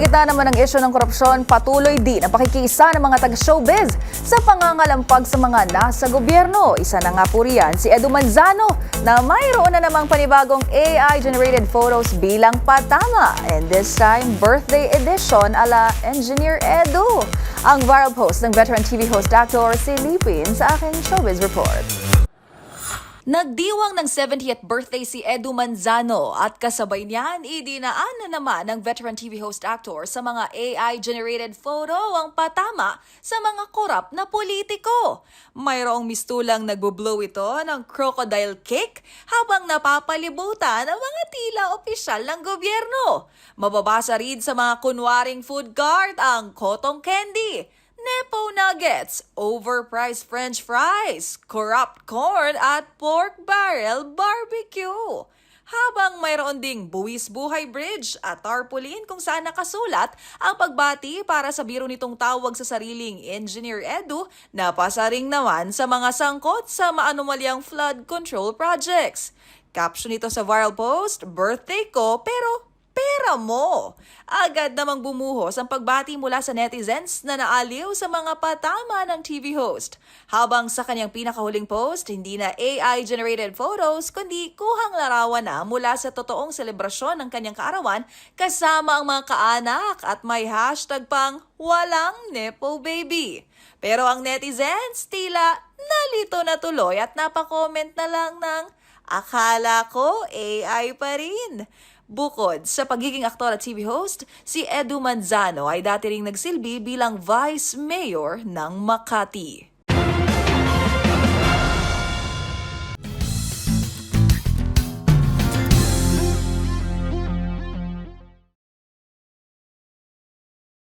gitna naman ng isyo ng korupsyon, patuloy din ang ng mga taga-showbiz sa pangangalampag sa mga nasa gobyerno. Isa na nga po riyan si Edu Manzano na mayroon na namang panibagong AI-generated photos bilang patama. And this time, birthday edition ala Engineer Edu. Ang viral post ng veteran TV host actor si Lipin sa aking showbiz report. Nagdiwang ng 70th birthday si Edu Manzano at kasabay niyan, idinaan na naman ng veteran TV host actor sa mga AI-generated photo ang patama sa mga korap na politiko. Mayroong mistulang nagbublow ito ng crocodile kick habang napapalibutan ang mga tila opisyal ng gobyerno. Mababasa rin sa mga kunwaring food cart ang cotton candy, Nepo nuggets, overpriced french fries, corrupt corn at pork barrel barbecue. Habang mayroon ding buwis buhay bridge at tarpaulin kung saan nakasulat ang pagbati para sa biro nitong tawag sa sariling Engineer Edu na pasaring naman sa mga sangkot sa maanumalyang flood control projects. Caption nito sa viral post, birthday ko pero pera mo. Agad namang bumuhos ang pagbati mula sa netizens na naaliw sa mga patama ng TV host. Habang sa kanyang pinakahuling post, hindi na AI-generated photos, kundi kuhang larawan na mula sa totoong selebrasyon ng kanyang kaarawan kasama ang mga kaanak at may hashtag pang walang Nepo Baby. Pero ang netizens tila nalito na tuloy at napakomment na lang ng akala ko AI pa rin. Bukod sa pagiging aktor at TV host, si Edu Manzano ay dati ring nagsilbi bilang Vice Mayor ng Makati.